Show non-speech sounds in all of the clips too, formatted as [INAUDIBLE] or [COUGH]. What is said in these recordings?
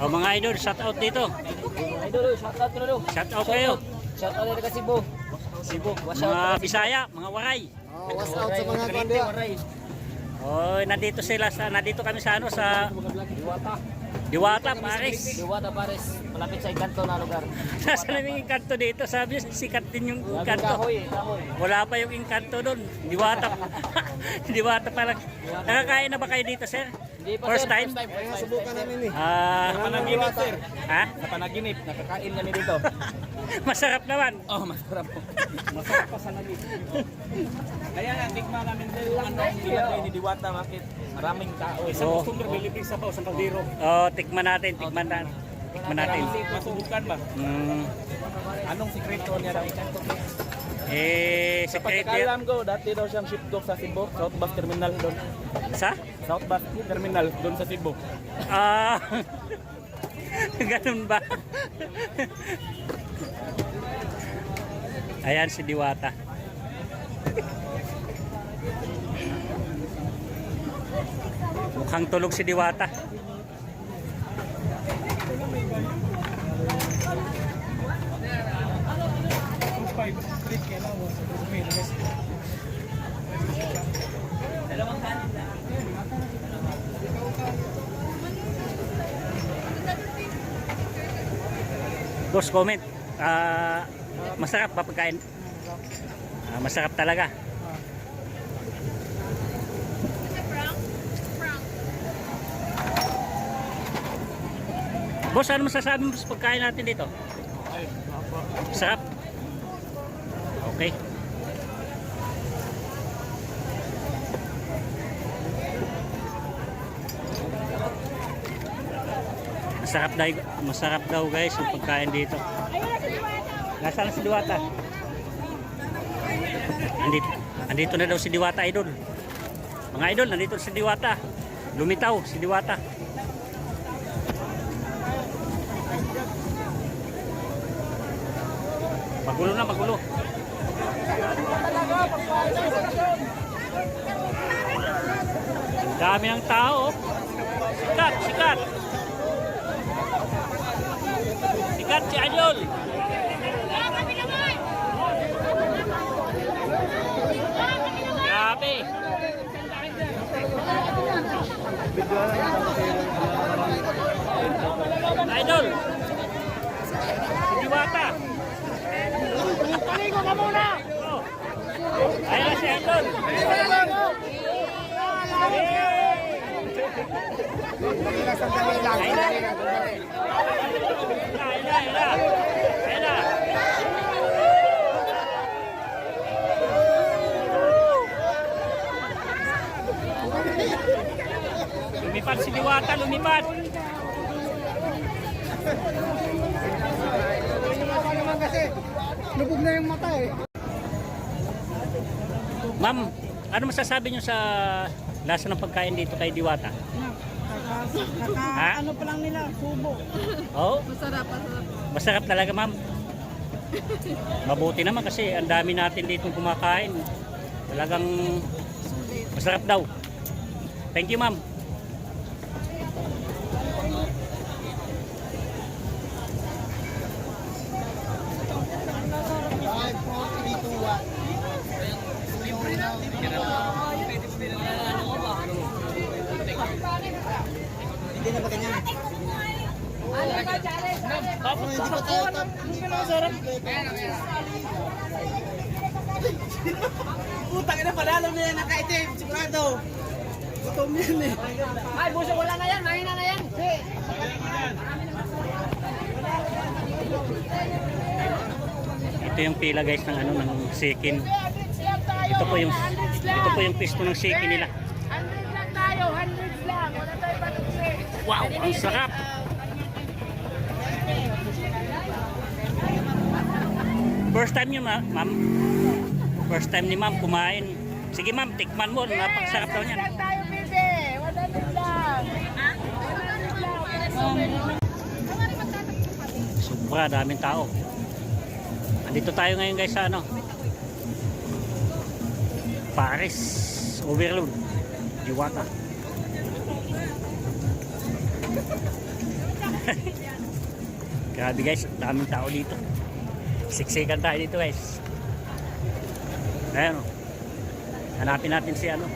O mga idol, shout out dito. Idol, shout out ko na. Shout out kayo. Shout out dari Cebu. Cebu. Mga Bisaya, mga Waray. Oh, what's out sa mga kandiya? O, nandito sila sa nandito kami sa ano sa Diwata. Diwata, Paris. Diwata Pares, malapit sa ikanto na lugar. Nasa naming inkanto dito. Sabi niya, sikat din yung kahoy. Wala pa yung inkanto doon. Diwata. [LAUGHS] Diwata pa lang. Nakakain na ba kayo dito, sir? Hindi pa First time? Kaya subukan namin eh. Ah, Panaginip sir. ha? Sa panaginip, nakakain kami dito. [LAUGHS] Masarap naman. Oh, masarap po. masarap pa sa naging. Kaya nga, tikma namin sir yung ano, nilagay ni Diwata, bakit maraming tao. Isang Oo. customer, bilibig sa bao, sa kaldero. Oh, tikman natin, tikman natin. Tikman natin. Masubukan ba? Mm, Anong sikreto niya daw? Eh, Sa yun. pagkakalam ko, dati daw siyang ship dock sa Cebu, South Bus Terminal doon. Sa? South Bus Terminal doon sa Cebu. Ah, [LAUGHS] ganun ba? Ayan si Diwata. Mukhang tulog si Diwata. Boss, comment. Ah, masarap ba pagkain? Ah, masarap talaga. Boss, ano masasabi mo sa pagkain natin dito? Sarap. Masarap daw, masarap daw guys yung pagkain dito. Nasaan si Diwata? Andito, andito na daw si Diwata idol. Mga idol, nandito si Diwata. Lumitaw si Diwata. Magulo na, magulo. Dami ng tao. oh. Sikat, sikat. Sikat si Idol. Grabe. Idol. Si Diwata. Paligo ka muna. Oh. Ayan si Idol. Ayun Lumipad si Diwata, lumipad. naman kasi, lubog na yung mata eh. Ma'am, ano masasabi niyo sa lasa ng pagkain dito kay Diwata? Kaka, Ha? ano pa lang nila, subo. Oh, Masarap, masarap. masarap talaga, ma'am. Mabuti naman kasi ang dami natin dito kumakain. Talagang masarap daw. Thank you, ma'am. Three, two, one. Hindi na ba ganyan? Oh, hindi pa tayo tap. Hindi pa sarap. Putang ina, panalo na yan nakaitim, sigurado. Gutom yan eh. Ay, buso wala na yan, mahina na yan. Ito yung pila guys ng ano ng sikin. Ito po yung ito po yung pisto ng sikin nila. 100 lang tayo, 100 lang. Wala tayo panusin. Wow, ang sarap. First time niyo, ma- ma'am? First time ni ma'am kumain. Sige ma'am, tikman mo. Napakasarap daw niyan. lang tayo, bebe. 100 lang. 100 lang. Sobra, daming tao. Andito tayo ngayon guys sa ano? Paris Overload. Diwata. [LAUGHS] Grabe guys, daming tao dito. Siksikan tayo dito guys. Ayan o. Hanapin natin si ano.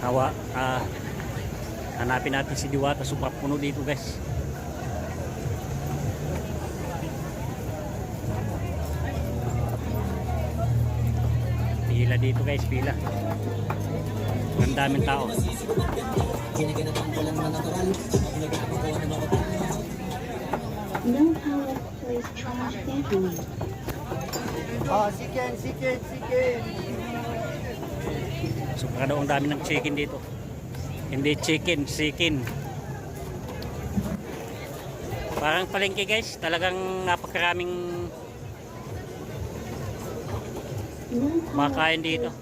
Hawa, ah, hanapin natin si Diwata. Super puno dito guys. Pila dito guys, pila. Ang daming tao. No power, please charge battery. Oh, chicken, chicken, chicken. Daw ang dami ng chicken dito. Hindi chicken, chicken. Parang palengke guys, talagang napakaraming Makain dito.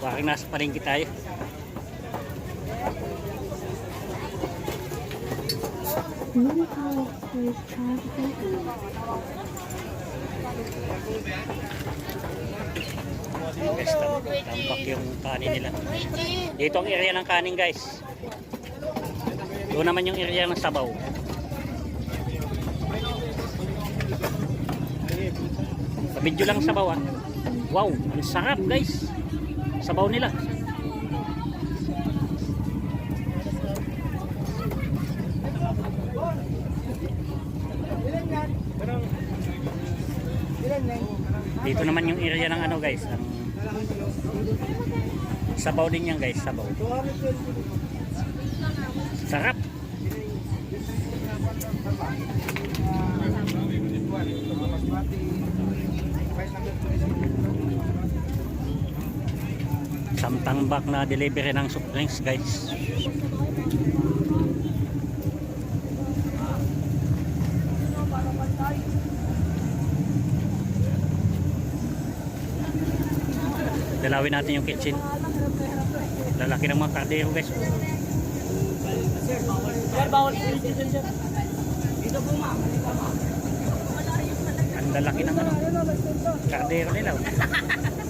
Parang nasa palengke tayo. Guys, tam- tampak yung kanin nila. Dito ang area ng kanin guys. Doon naman yung area ng sabaw. Video lang sabaw ah. Wow, ang sarap guys. Sabaw nila. Dito naman yung area ng ano guys, ang sabaw din yan guys, sabaw. Sarap. Samtang na delivery ng soft drinks guys. Dalawin natin yung kitchen. Lalaki ng mga kardero guys. Sir, bawal po. Dito ma'am. Ang lalaki ng ano, kardero nila. [LAUGHS]